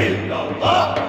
illallah